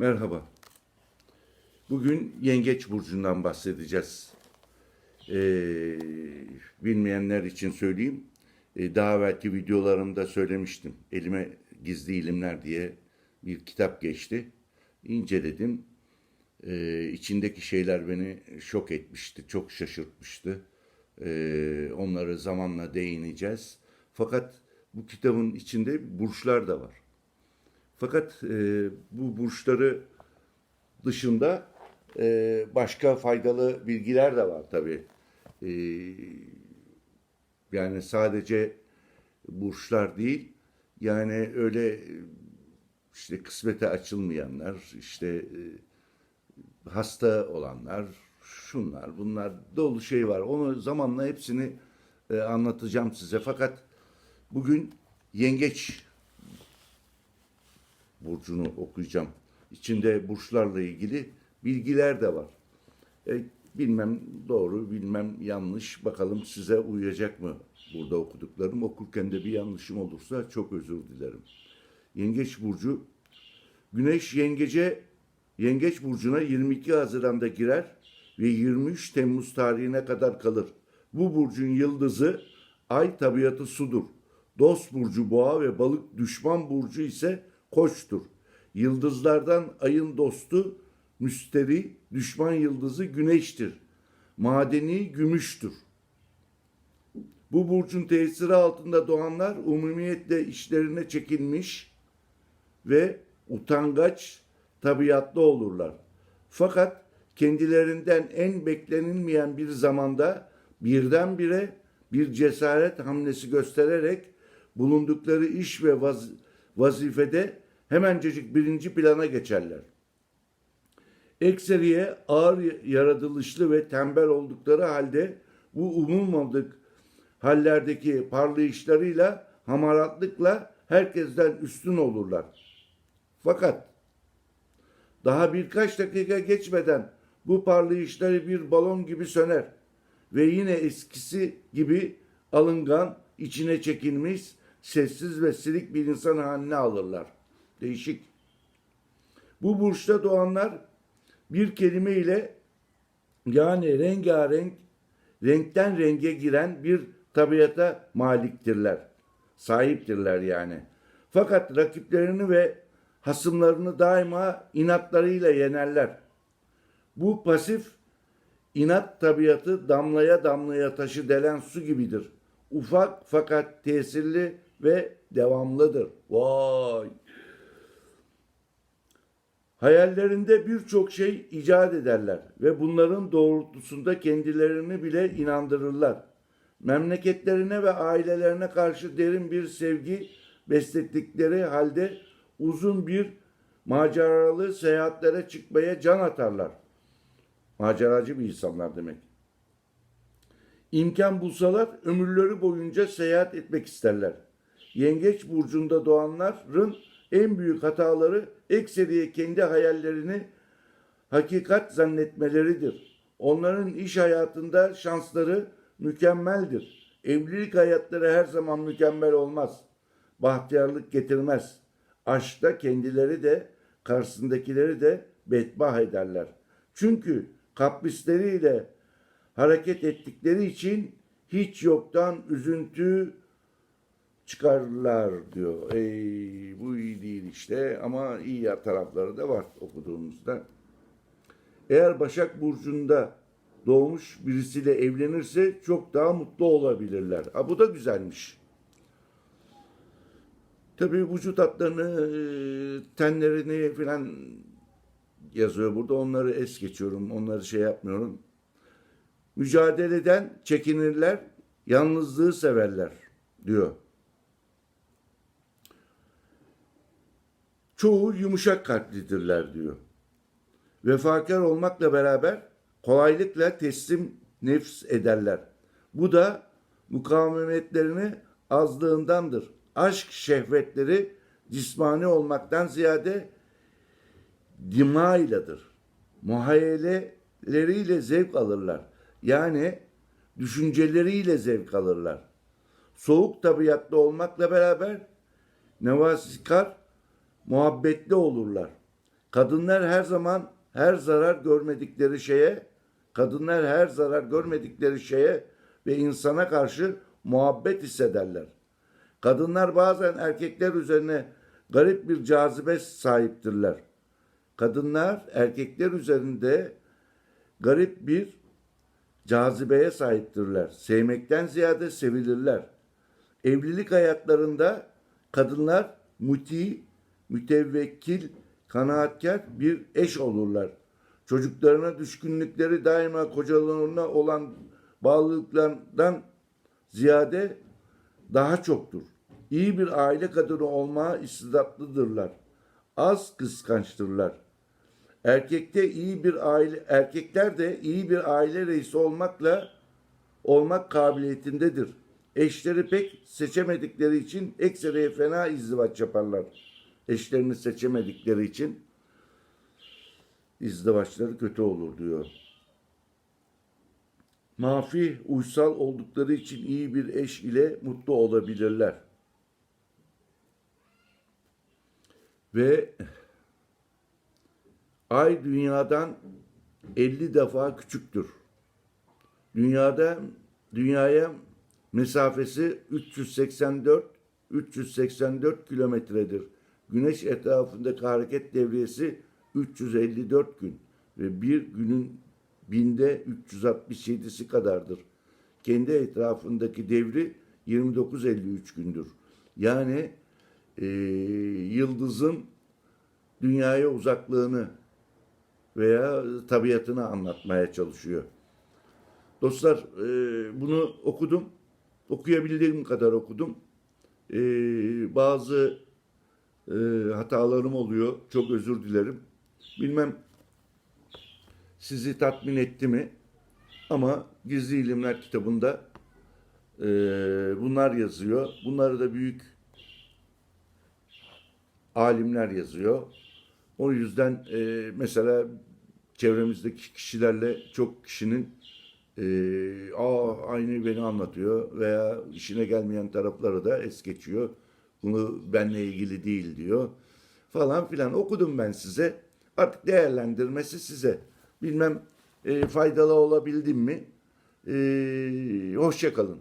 Merhaba. Bugün Yengeç Burcu'ndan bahsedeceğiz. Ee, bilmeyenler için söyleyeyim. Ee, daha evvelki videolarımda söylemiştim. Elime Gizli İlimler diye bir kitap geçti. İnceledim. Ee, içindeki şeyler beni şok etmişti, çok şaşırtmıştı. Ee, onları zamanla değineceğiz. Fakat bu kitabın içinde burçlar da var. Fakat e, bu burçları dışında e, başka faydalı bilgiler de var tabii. E, yani sadece burçlar değil, yani öyle e, işte kısmete açılmayanlar, işte e, hasta olanlar, şunlar, bunlar dolu şey var. Onu zamanla hepsini e, anlatacağım size. Fakat bugün yengeç burcunu okuyacağım. İçinde burçlarla ilgili bilgiler de var. E, bilmem doğru, bilmem yanlış. Bakalım size uyacak mı burada okuduklarım? Okurken de bir yanlışım olursa çok özür dilerim. Yengeç burcu Güneş yengece Yengeç burcuna 22 Haziran'da girer ve 23 Temmuz tarihine kadar kalır. Bu burcun yıldızı ay tabiatı sudur. Dost burcu boğa ve balık düşman burcu ise koçtur. Yıldızlardan ayın dostu müsteri, düşman yıldızı güneştir. Madeni gümüştür. Bu burcun tesiri altında doğanlar umumiyetle işlerine çekilmiş ve utangaç tabiatlı olurlar. Fakat kendilerinden en beklenilmeyen bir zamanda birdenbire bir cesaret hamlesi göstererek bulundukları iş ve vaz- vazifede hemencecik birinci plana geçerler. Ekseriye ağır yaratılışlı ve tembel oldukları halde bu umulmadık hallerdeki parlayışlarıyla hamaratlıkla herkesten üstün olurlar. Fakat daha birkaç dakika geçmeden bu parlayışları bir balon gibi söner ve yine eskisi gibi alıngan, içine çekilmiş, sessiz ve silik bir insan haline alırlar. Değişik. Bu burçta doğanlar bir kelime ile yani rengarenk, renkten renge giren bir tabiata maliktirler. Sahiptirler yani. Fakat rakiplerini ve hasımlarını daima inatlarıyla yenerler. Bu pasif inat tabiatı damlaya damlaya taşı delen su gibidir. Ufak fakat tesirli ve devamlıdır. Vay! Hayallerinde birçok şey icat ederler ve bunların doğrultusunda kendilerini bile inandırırlar. Memleketlerine ve ailelerine karşı derin bir sevgi besledikleri halde uzun bir maceralı seyahatlere çıkmaya can atarlar. Maceracı bir insanlar demek. İmkan bulsalar ömürleri boyunca seyahat etmek isterler. Yengeç burcunda doğanların en büyük hataları ekseriye kendi hayallerini hakikat zannetmeleridir. Onların iş hayatında şansları mükemmeldir. Evlilik hayatları her zaman mükemmel olmaz. Bahtiyarlık getirmez. Aşkta kendileri de karşısındakileri de bedbah ederler. Çünkü kaprisleriyle hareket ettikleri için hiç yoktan üzüntü çıkarlar diyor. Ey bu iyi değil işte ama iyi ya tarafları da var okuduğumuzda. Eğer Başak Burcu'nda doğmuş birisiyle evlenirse çok daha mutlu olabilirler. Ha, bu da güzelmiş. Tabii vücut hatlarını, e, tenlerini filan yazıyor burada. Onları es geçiyorum. Onları şey yapmıyorum. Mücadeleden çekinirler, yalnızlığı severler diyor. Çoğu yumuşak kalplidirler diyor. Vefakar olmakla beraber kolaylıkla teslim nefs ederler. Bu da mukavemetlerini azlığındandır. Aşk şehvetleri cismani olmaktan ziyade dimayladır. Muhayyeleleriyle zevk alırlar. Yani düşünceleriyle zevk alırlar. Soğuk tabiatlı olmakla beraber nevasikar, muhabbetli olurlar. Kadınlar her zaman her zarar görmedikleri şeye, kadınlar her zarar görmedikleri şeye ve insana karşı muhabbet hissederler. Kadınlar bazen erkekler üzerine garip bir cazibe sahiptirler. Kadınlar erkekler üzerinde garip bir cazibeye sahiptirler. Sevmekten ziyade sevilirler. Evlilik hayatlarında kadınlar muti, mütevekkil, kanaatkar bir eş olurlar. Çocuklarına düşkünlükleri daima kocalarına olan bağlılıklardan ziyade daha çoktur. İyi bir aile kadını olmaya istidatlıdırlar. Az kıskançtırlar. Erkekte iyi bir aile erkekler de iyi bir aile reisi olmakla olmak kabiliyetindedir. Eşleri pek seçemedikleri için ekseriye fena izdivaç yaparlar. Eşlerini seçemedikleri için izdivaçları kötü olur diyor. Mafi uysal oldukları için iyi bir eş ile mutlu olabilirler. Ve ay dünyadan 50 defa küçüktür. Dünyada dünyaya mesafesi 384 384 kilometredir. Güneş etrafındaki hareket devriyesi 354 gün ve bir günün binde 367'si kadardır. Kendi etrafındaki devri 2953 gündür. Yani eee, yıldızın dünyaya uzaklığını veya tabiatını anlatmaya çalışıyor. Dostlar e, bunu okudum. Okuyabildiğim kadar okudum. E, bazı e, hatalarım oluyor. Çok özür dilerim. Bilmem sizi tatmin etti mi? Ama Gizli İlimler kitabında e, bunlar yazıyor. Bunları da büyük alimler yazıyor. O yüzden e, mesela çevremizdeki kişilerle çok kişinin e, Aa, aynı beni anlatıyor veya işine gelmeyen tarafları da es geçiyor. Bunu benle ilgili değil diyor falan filan okudum ben size. Artık değerlendirmesi size. Bilmem e, faydalı olabildim mi? E, hoşça kalın.